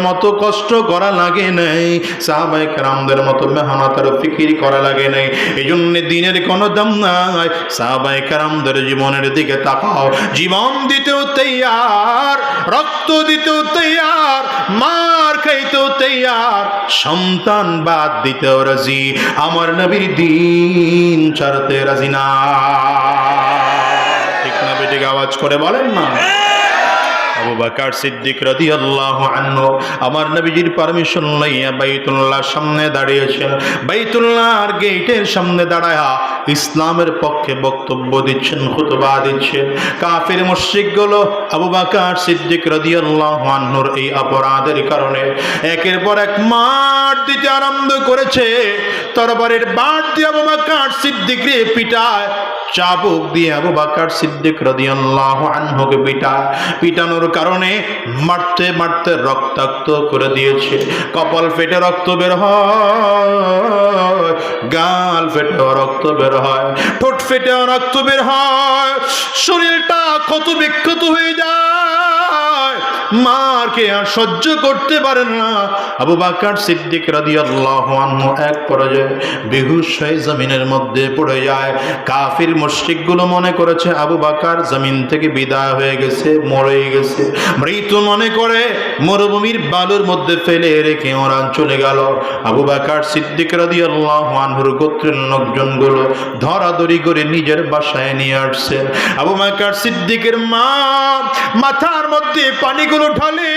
মতো কষ্ট করা লাগে নাই মতো ফিকির করা লাগে নাই। এই জন্য দিনের কোনো দাম নাই। জীবনের দিকে তাকাও। জীবন দিতেও তৈয়ার, রক্ত দিতেও তৈয়ার, মার খাইতেও তৈয়ার, সন্তান বাদ দিতেও রাজি। আমার নবীর দিন ছাড়তে রাজি না। ঠিক না বেটিক আওয়াজ করে বলেন না। সিদ্দিক রাদিয়াল্লাহু আনহু আমার নবীজির পারমিশন লইয়া বাইতুল্লাহর সামনে দাঁড়িয়েছেন। বাইতুল্লাহর গেটের সামনে দাঁড়ায়া ইসলামের পক্ষে বক্তব্য দিচ্ছেন, খুতবা দিচ্ছেন। কাফির মুশরিকগুলো আবু বাকার সিদ্দিক রাদিয়াল্লাহু আনহুর এই অপরাধের কারণে একের পর এক মার দিতে আরম্ভ করেছে। তরবারের বাট দিয়ে আবু বাকার সিদ্দিক রে পিটায়। চাবুক দিয়ে আবু বাকার সিদ্দিক রাদিয়াল্লাহু আনহুকে পিটা, পিটানোর কারণে মারতে মারতে রক্তাক্ত করে দিয়েছে। কপাল ফেটে রক্ত বের হয়, গাল ফেটে রক্ত বের হয়, ঠোঁট ফেটে রক্ত বের হয়, শরীরটা ক্ষত বিক্ষত হয়ে যায়। মারকে আর সহ্য করতে পারেন না। আবু বাকার সিদ্দিক রাদিয়াল্লাহু আনহু এক পর্যায়ে বেহুশ হয়ে জমিনের মধ্যে পড়ে যায়। কাফির মুশরিকগুলো মনে করেছে, আবু বাকার জমিন থেকে বিদায় হয়ে গেছে, মরে গেছে। মৃত মনে করে মরুভূমির বালুর মধ্যে ফেলে রেখে ওরা চলে গেল। আবু বাকার সিদ্দিক রাদিয়াল্লাহু আনহুর গোত্রের লোকজনগুলো ধরাধরি করে নিজের বাসায় নিয়ে আসছে। আবু বাকার সিদ্দিকের মা মাথার মধ্যে পানিগুলো ঢালে,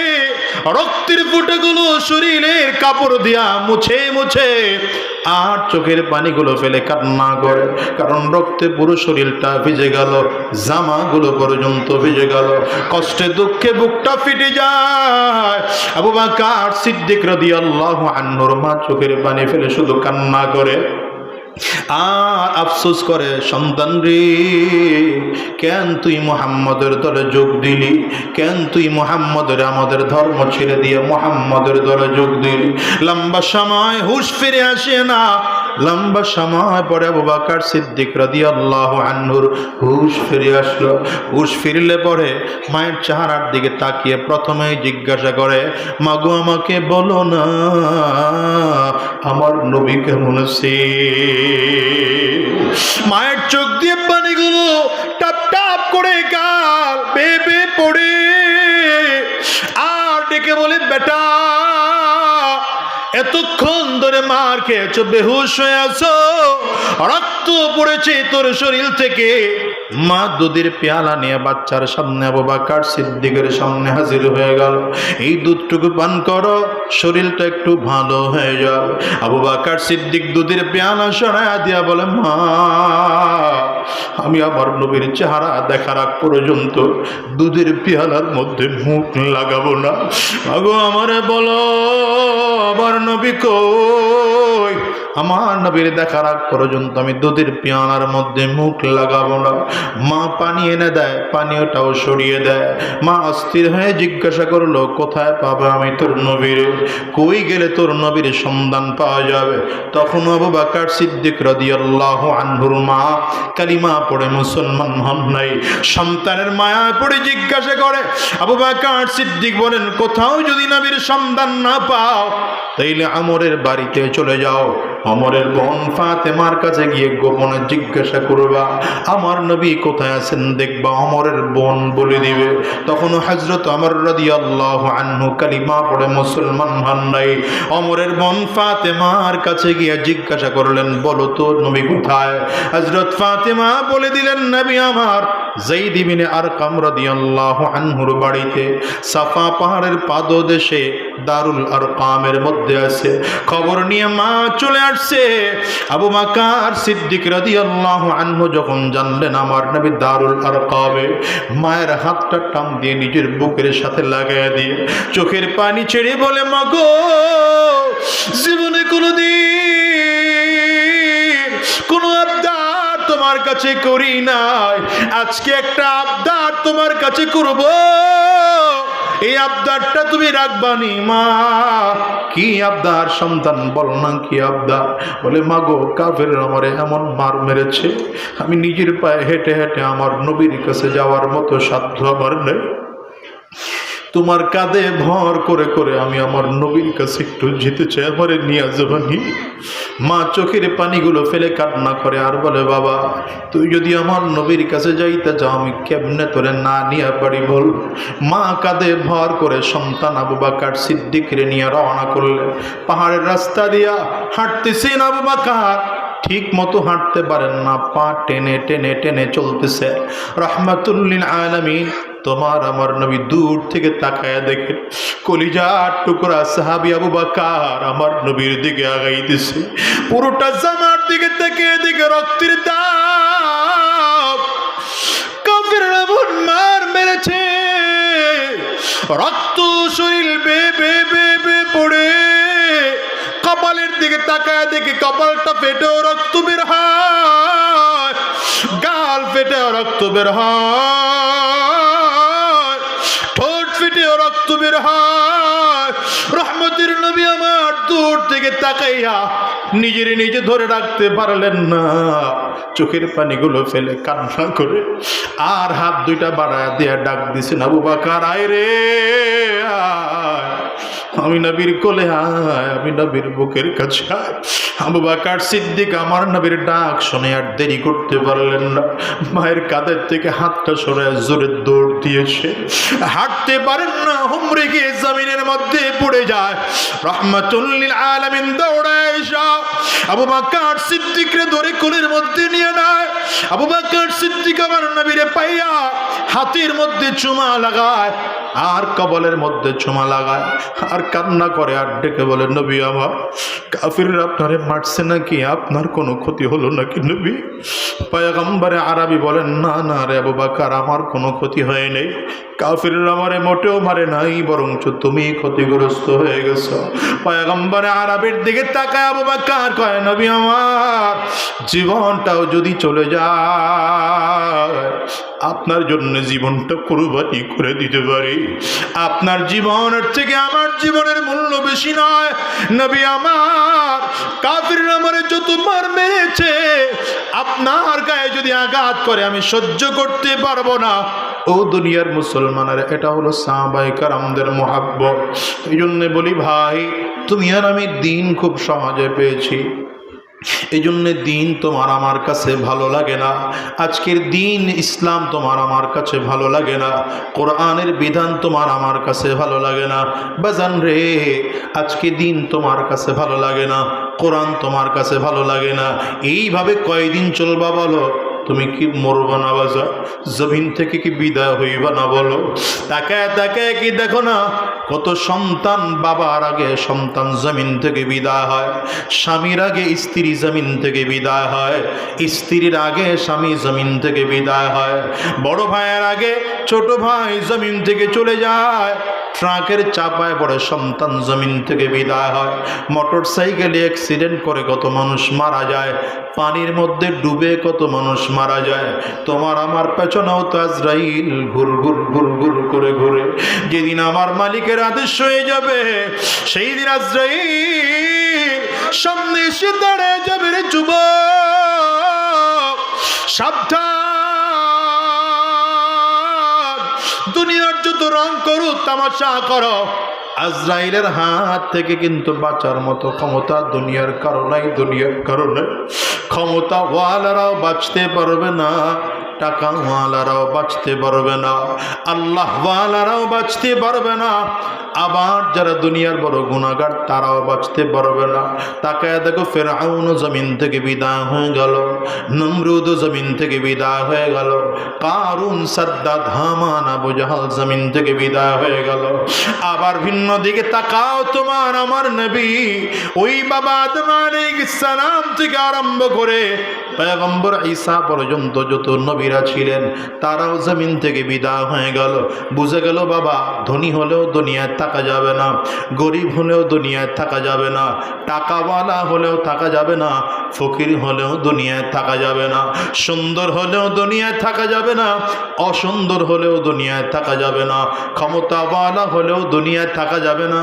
রক্তের ফুটেগুলো শরীরের কাপড় দিয়া মুছে মুছে, আর চোখের পানিগুলো ফেলে কান্না করে। কারণ রক্তে পুরো শরীরটা ভিজে গেল, জামাগুলো পর্যন্ত ভিজে গেল। কষ্টে দুঃখে বুকটা ফিটে যায়। আবু বাকার সিদ্দিক রাদিয়াল্লাহু আনহুর মা চোখের পানি ফেলে শুধু কান্না করে। আর আফসোস করে, সন্তান রে, কেন তুই মোহাম্মদের দলে যোগ দিলি? কেন তুই মোহাম্মদের আমাদের ধর্ম ছেড়ে দিয়ে মোহাম্মদের দলে যোগ দিলি? লম্বা সময় হুশ ফিরে আসে না। লম্বা সময় পরে আবু বাকার সিদ্দিক রাদিয়াল্লাহু আনহুর হুশ ফিরে আসলো। হুশ ফিরলে পরে মায়ের চেহারার দিকে তাকিয়ে প্রথমেই জিজ্ঞাসা করে, মাগো, আমাকে বলো না, আমার নবী কেমন আছে? মায়ের চোখ দিয়ে পানিগুলো টাপ টাপ করে গাল এতক্ষণ ধরে মার খেয়েছো, বেহুশ হয়ে আছো, রক্ত পড়েছে তোর শরীর থেকে। মা দুধের পেয়ালা নিয়ে বাচ্চার সামনে, আবু বাকার সিদ্দিকের সামনে হাজির হয়ে গেল। এই দুধটুকু পান করো, শরীরটা একটু ভালো হয়ে যাও আবু বাকার সিদ্দিক দুধের পেয়ালা সরাইয়া দিয়া বলে, মা আমি আমার নবীর চেহারা দেখার আগ পর্যন্ত দুধের পেয়ালার মধ্যে মুখ লাগাবো না। আগো আমারে বলো, আমার নবী কই? আমার নবীর দেখার আগ পর্যন্ত আমি দুধের পেয়ালার মধ্যে মুখ লাগাবো না। মা পানি এনে দেয় পানীয়টাও সরিয়ে দেয়। মা অস্থির হয়ে জিজ্ঞাসা করল, কোথায় পাবে আমি তোর নবীর? কই গেলে তোর নবীর সন্ধান পাওয়া যাবে? তখন আবু বাকার সিদ্দিক রাদিয়াল্লাহু আনহুর মা কালিমা পড়ে মুসলমান হন নাই। সন্তানের মায়া পড়ে জিজ্ঞাসা করে, আবু বাকার সিদ্দিক বলেন, কোথাও যদি নবীর সন্তান না পাও, তাইলে আমরের বাড়িতে চলে যাও। অমরের বোন ফাতেমার কাছে গিয়ে গোপনে জিজ্ঞাসা করবা, আমার নবী কোথায় আছেন? দেখবা অমরের বোন বলে দিবে। তখন হজরত আমর রাদি আল্লাহ আনহু কালিমা পড়ে মুসলমান হন নাই। অমরের বোন ফাতেমার কাছে গিয়ে জিজ্ঞাসা করলেন, বলো তো নবী কোথায়? হজরত ফাতেমা বলে দিলেন, নবী আমার জৈদ ইবিনে আরকাম রাদিয়াল্লাহু আনহুর বাড়িতে সাফা পাহাড়ের পাদদেশে দারুল আরকামের মধ্যে আছে। খবর নিয়ে মা চলে আসছে। আবু বাকার সিদ্দিক রাদিয়াল্লাহু আনহু যখন জানলেন আমার নবী দারুল আরকামে মায়ের হাতটা টান দিয়ে নিজের বুকের সাথে লাগায় দিয়ে চোখের পানি ছেড়ে বলে মাগো জীবনে কোনোদিন তোমার কাছে করি নাই। আজকে একটা আবদার তোমার কাছে করব। এই আবদারটা তুমি রাখবানি মা। কি আবদার? সন্তান, বল না কি আবদার? বলে, মা গো, কাফের আমারে এমন মার মেরেছে। আমি নিজের পায়ে হেঁটে হেঁটে আমার নবীর কাছে যাওয়ার মতো সাধ্য আমার নেই। তোমার কাঁধে ভর করে করে আমি আমার নবীর কাছে একটু যেতে চাই, আমারে নিয়ে যাবানি মা চোখের পানিগুলো ফেলে কান্না করে আর বলে, বাবা, তুই যদি আমার নবীর কাছে যাইতে চাও আমি কেমনে তোরে না নিয়ে পারি বল? মা কাঁধে ভর করে সন্তান আবু বাকার সিদ্দিকরে নিয়ে রওনা করলে। পাহাড়ের রাস্তা দিয়া হাঁটতেছেন আবু বাকার। ঠিক মতো হাঁটতে পারেন না, পা টেনে টেনে টেনে চলতেছে। রহমাতুল্লিন আলামিন তোমার আমার নবী দূর থেকে তাকায়া দেখে, কলিজার টুকরা সাহাবি আবু বাকার আমার নবীর দিকে আগাইতেছে। পুরোটা জামার দিকে তাকিয়ে দিকে রক্তের দাগ কাফের এমন মার মেরেছে। রক্ত শরীর বে বে বে বে পড়ে। কপালের দিকে তাকায় দেখে কপালটা ফেটেও রক্ত বের হয়। গাল ফেটেও রক্ত বের হয়। রক্ত বের হয় রহমতের নবী আমার দূর থেকে তাকাইয়া নিজের নিজে ধরে রাখতে পারলেন না চোখের পানিগুলো ফেলে কান্না করে আর হাত দুইটা বাড়ায় দিয়ে ডাক দিছেন, আবু বাকার, আয় রে, আয়। আমি নবীর কোলে আয় আমি নবীর বুকের কাছে আয় আবু বাকার সিদ্দিক আমার নবীর ডাক শুনে আর দেরি করতে পারলেন না। মায়ের কাঁধের থেকে হাতটা সরায় জোরে দৌড় দিয়েছে। হাঁটতে পারেন না হুমরে গিয়ে জমিনের মধ্যে পড়ে যায়। রহমাতুল্লিল আলামিন দৌড়ায় আবু বাকার সিদ্দিকরে ধরে কোলের মধ্যে নিয়ে নেয় বাকার হাতের মধ্যে চুমা লাগায়, আর কবলের মধ্যে চুমা লাগায়, আর কান্না করে, আর ডেকে বলে, নবী আমার, কাফিররা আপনারে মারছে নাকি? আপনার কোনো ক্ষতি হলো নাকি নবী? পায়গম্বরে আরবি বলেন, না না রে আবু বাকার, আমার কোনো ক্ষতি হয় নাই। কাফিররা আমারে মোটেও মারে নাই, বরঞ্চ তুমি ক্ষতিগ্রস্ত হয়ে গেছো। পয়গম্বরে আরবের দিকে তাকায় আবু বাক্কার কয়, নবী আমার, জীবনটাও যদি চলে যায় আপনার জন্য জীবনটা কুরবানি করে দিতে পারি। আপনার জীবনের থেকে আমার জীবনের মূল্য বেশি নয়। নবী আমার, কাফির আমারে যত মার মেরেছে, আপনার গায়ে যদি আঘাত করে আমি সহ্য করতে পারব না। ও দুনিয়ার মুসলমানের, এটা হলো সাহাবাই কারামদের মহাব্বত। এই জন্যে বলি ভাই, তুমি আর আমি দিন খুব সহজে পেয়েছি। এই জন্যে দিন তোমার আমার কাছে ভালো লাগে না। আজকের দিন ইসলাম তোমার আমার কাছে ভালো লাগে না। কোরআনের বিধান তোমার আমার কাছে ভালো লাগে না। বাজান রে, আজকে দিন তোমার কাছে ভালো লাগে না। কোরআন তোমার কাছে ভালো লাগে না। এইভাবে কয়দিন চলবা বলো? তুমি কি মরবা না বাজা জমিন থেকে কি বিদায় হইবা না বলো? তাকায় তাকায় কি দেখো না? কত সন্তান বাবার আগে সন্তান জমিন থেকে বিদায় হয়, স্বামীর আগে স্ত্রী জমিন থেকে বিদায় হয়, স্ত্রীর আগে স্বামী জমিন থেকে বিদায় হয়, বড় ভাইয়ের আগে ছোট ভাই জমিন থেকে চলে যায়। ট্রাকের চাপায় পড়ে সন্তান জমিন থেকে বিদায় হয়। মোটর সাইকেলে অ্যাক্সিডেন্ট করে কত মানুষ মারা যায়। পানির মধ্যে ডুবে কত মানুষ মারা যায়। তোমার আমার পেছনেও তো আজরাইল ঘুর ঘুর ঘুর ঘুর করে ঘুরে। যেদিন আমার মালিকের আদেশ হয়ে যাবে সেই দিন আজরাইল সামনে এসে দাঁড়িয়ে যাবে রে যুবক। সাবধান। দুনিয়ার যত রং তামাশা করো। আজরাইলের হাত থেকে কিন্তু বাঁচার মতো ক্ষমতা দুনিয়ার কারণে দুনিয়ার কারণে ক্ষমতা ওয়ালারাও বাঁচতে পারবে না। টাকাওয়ালারাও বাঁচতে পারবে না আল্লাহ ওয়ালারাও বাঁচতে পারবে না, আবার যারা দুনিয়ার বড় গুণাগার তারাও বাঁচতে পারবে না। তাকায় দেখো, ফেরাউন জমিন থেকে বিদায় হয়ে গেল, নমরুদ জমিন থেকে বিদায় হয়ে গেল, কারুন সাদ্দাত হামান, আবু জাহাল জমিন থেকে বিদায় হয়ে গেল। আবার ভিন্ন দিকে তাকাও তোমার আমার নবী, ওই বাবা তোমার সালাম থেকে আরম্ভ করে, পয়গম্বর ঈসা পর্যন্ত যত নবীরা ছিলেন, তারাও জমিন থেকে বিদায় হয়ে গেল। বুঝে গেল, বাবা, ধনী হলেও দুনিয়ায় থাকা যাবে না, গরিব হলেও দুনিয়ায় থাকা যাবে না, টাকাওয়ালা হলেও থাকা যাবে না ফকির হলেও দুনিয়ায় থাকা যাবে না, সুন্দর হলেও দুনিয়ায় থাকা যাবে না, অসুন্দর হলেও দুনিয়ায় থাকা যাবে না, ক্ষমতাওয়ালা হলেও দুনিয়ায় থাকা যাবে না,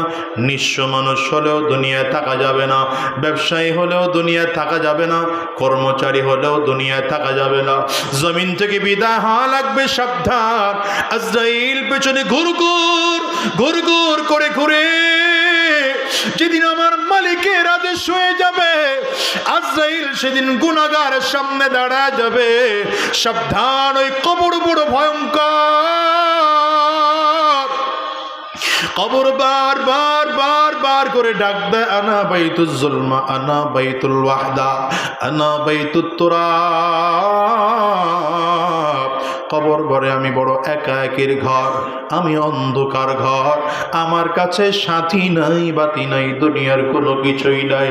নিঃস্ব মানুষ হলেও দুনিয়ায় থাকা যাবে না, ব্যবসায়ী হলেও দুনিয়ায় থাকা যাবে না, কর্মচারী হলেও দুনিয়ায় থাকা যাবে না, জমিন থেকে বিদায় হওয়া লাগবে সাবধান, আজরাইল পেছনে ঘুরঘুর ঘুরঘুর করে ঘুরে যেদিন আমার মালিকের আদেশ হয়ে যাবে, আজরাইল সেদিন গুনাগার সামনে দাঁড়া যাবে। সাবধান, ওই কবর বড় ভয়ঙ্কর। কবর বার বার বার বার করে ডাক দেয় আনা বাইতুল জুলমা, আনা বাইতুল ওয়াহদা, আনা বাইতুত তুরাব কবর ঘরে আমি বড় একা একের ঘর, আমি অন্ধকার ঘর। আমার কাছে সাথী নাই, বাতি নাই, দুনিয়ার কোনো কিছুই নাই।